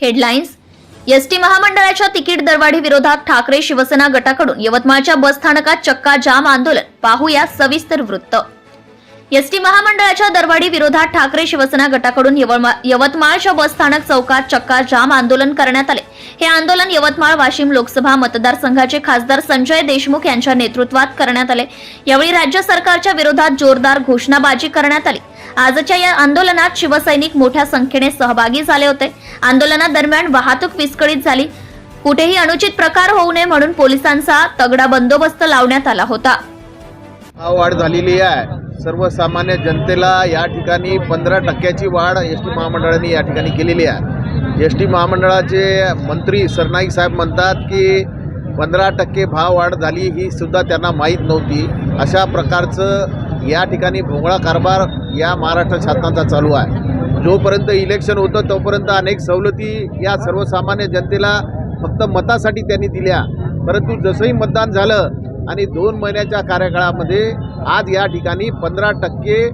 Headlines ST महामंडळाच्या ticket दरवाढी विरोधात ठाकरे शिवसेना गटाकडून यवतमाळच्या बसस्थानकात चक्का जाम आंदोलन. पाहूया सविस्तर वृत्त. एसटी महामंडळाच्या दरवाढी विरोधात ठाकरे शिवसेना गटाकडून यवमा- यवतमाळच्या बसस्थानक चौकात चक्का जाम आंदोलन करण्यात आले. हे आंदोलन यवतमाळ वाशिम लोकसभा मतदारसंघाचे खासदार संजय देशमुख यांच्या नेतृत्वात करण्यात आले. यावेळी राज्य सरकारच्या विरोधात जोरदार घोषणाबाजी करण्यात आली. आजच्या या आंदोलनात शिवसैनिक मोठ्या संख्येने सहभागी झाले होते. आंदोलनादरम्यान वाहतूक विस्कळीत झाली. कुठेही अनुचित प्रकार होऊ नये म्हणून पोलिसांचा तगडा बंदोबस्त लावण्यात आला होता. भाव वाढ झालेली आहे. सर्वसामान्य जनतेला या ठिकाणी पंधरा टक्क्याची वाढ एस टी महामंडळाने या ठिकाणी केलेली आहे. एस टी महामंडळाचे मंत्री सरनाईक साहेब म्हणतात की पंधरा टक्के भाव वाढ झाली ही सुद्धा त्यांना माहीत नव्हती. अशा प्रकारचं या ठिकाणी भोंगळा कारभार या महाराष्ट्र शासनाचा चालू आहे. जोपर्यंत इलेक्शन होतं तोपर्यंत अनेक सवलती या सर्वसामान्य जनतेला फक्त मतासाठी त्यांनी दिल्या. परंतु जसंही मतदान झालं आणि दोन महिन्याच्या कार्यकाळामध्ये आज या ठिकाणी पंधरा टक्के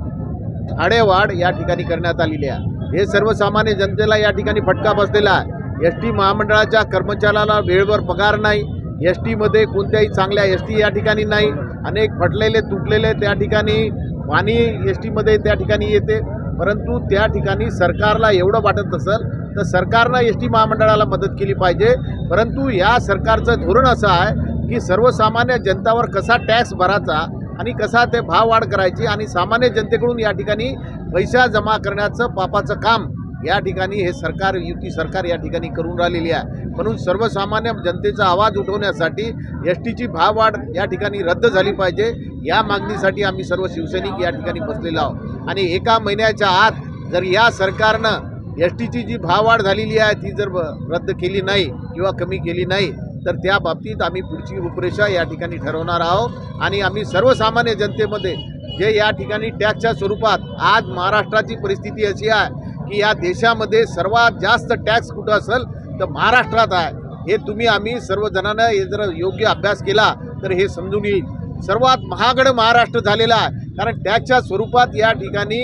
भाडेवाढ या ठिकाणी करण्यात आलेली आहे. हे सर्वसामान्य जनतेला या ठिकाणी फटका बसलेला आहे. एस टी महामंडळाच्या कर्मचाऱ्याला वेळेवर पगार नाही. एस टीमध्ये कोणत्याही चांगल्या एस टी या ठिकाणी नाही. अनेक फटलेले तुटलेले त्या ठिकाणी. पाणी एस टीमध्ये त्या ठिकाणी येते. परंतु त्या ठिकाणी सरकारला एवढं वाटत असेल तर सरकारनं एस टी महामंडळाला मदत केली पाहिजे. परंतु या सरकारचं धोरण असं आहे की सर्वसामान्य जनतावर कसा टॅक्स भरायचा आणि कसा ते भाव वाढ करायची आणि सामान्य जनतेकडून या ठिकाणी पैसा जमा करण्याचं पापाचं काम या ठिकाणी हे सरकार युती सरकार या ठिकाणी करून राहिलेली आहे. म्हणून सर्वसामान्य जनतेचा आवाज उठवण्यासाठी एस टीची भाववाढ या ठिकाणी रद्द झाली पाहिजे. या मागणीसाठी आम्ही सर्व शिवसैनिक या ठिकाणी बसलेलो आहोत. आणि एका महिन्याच्या आत जर या सरकारनं एस टीची जी भाववाढ झालेली आहे ती जर ब- रद्द केली नाही किंवा कमी केली नाही तर त्या बाबतीत आम्ही पुढची रूपरेषा या ठिकाणी ठरवणार आहोत. आणि आम्ही सर्वसामान्य जनतेमध्ये जे या ठिकाणी टॅक्सच्या स्वरूपात आज महाराष्ट्राची परिस्थिती अशी आहे की या देशामध्ये सर्वात जास्त टॅक्स कुठं असेल तर महाराष्ट्रात आहे. हे तुम्ही आम्ही सर्वजणांना हे जर योग्य अभ्यास केला तर हे समजून येईल. सर्वात महागड महाराष्ट्र झालेला आहे. कारण टॅक्सच्या स्वरूपात या ठिकाणी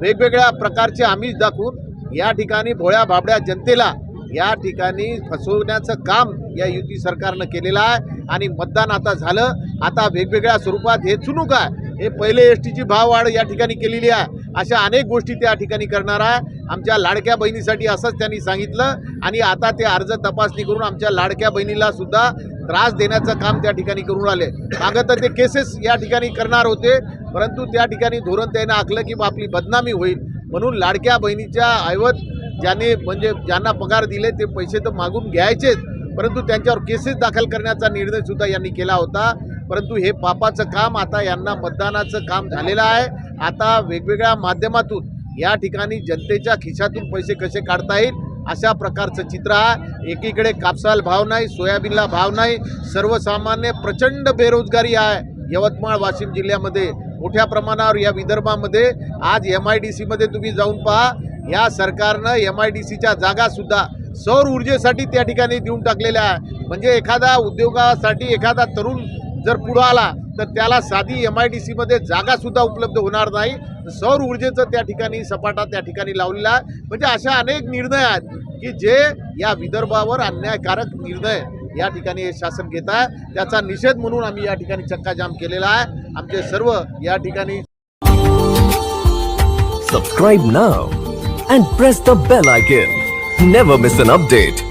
वेगवेगळ्या प्रकारचे आमिष दाखवून या ठिकाणी भोळ्या भाबड्या जनतेला या ठिकाणी फसवण्याचं काम या युती सरकारनं केलेलं आहे. आणि मतदान आता झालं. आता वेगवेगळ्या स्वरूपात हे चुनूक आहे. हे पहिले एस टीची भाववाढ या ठिकाणी केलेली आहे. अशा अनेक गोष्टी त्या ठिकाणी करणार आहे. आमच्या लाडक्या बहिणीसाठी असंच त्यांनी सांगितलं. आणि आता ते अर्ज तपासणी करून आमच्या लाडक्या बहिणीला सुद्धा त्रास देण्याचं काम त्या ठिकाणी करून आले. मागं तर ते केसेस या ठिकाणी करणार होते. परंतु त्या ठिकाणी धोरण त्यानं आखलं की बा आपली बदनामी होईल. म्हणून लाडक्या बहिणीच्या ऐवज ज्याने म्हणजे ज्यांना पगार दिले ते पैसे तर मागून घ्यायचेच. परंतु त्यांच्यावर केसेस दाखल करण्याचा निर्णयसुद्धा यांनी केला होता. परंतु हे पापाचं काम आता यांना मतदानाचं काम झालेलं आहे. आता वेगवेगळ्या माध्यमातून या ठिकाणी जनतेच्या खिशातून पैसे कसे काढता येईल अशा प्रकारचं चित्र आहे एकीकडे कापसाला भाव नाही सोयाबीनला भाव नाही सर्वसामान्य प्रचंड बेरोजगारी आहे यवतमाळ वाशिम जिल्ह्यामध्ये. मोठ्या प्रमाणावर या विदर्भामध्ये. आज एम आय डी सीमध्ये तुम्ही जाऊन पहा. या सरकारनं एम आय डी सीच्या जागासुद्धा सौर ऊर्जेसाठी त्या ठिकाणी देऊन टाकलेल्या आहे. म्हणजे एखादा उद्योगासाठी एखादा तरुण जर पुढं आला तर त्याला साधी एम आय डी सीमध्ये जागासुद्धा उपलब्ध होणार नाही. सौर ऊर्जेचं त्या ठिकाणी सपाटा त्या ठिकाणी लावलेला आहे. म्हणजे अशा अनेक निर्णय आहेत की जे या विदर्भावर अन्यायकारक निर्णय या ठिकाणी शासन घेत आहे. त्याचा निषेध म्हणून आम्ही या ठिकाणी चक्काजाम केलेला आहे. आमचे सर्व या ठिकाणी subscribe now and press the bell icon never miss an update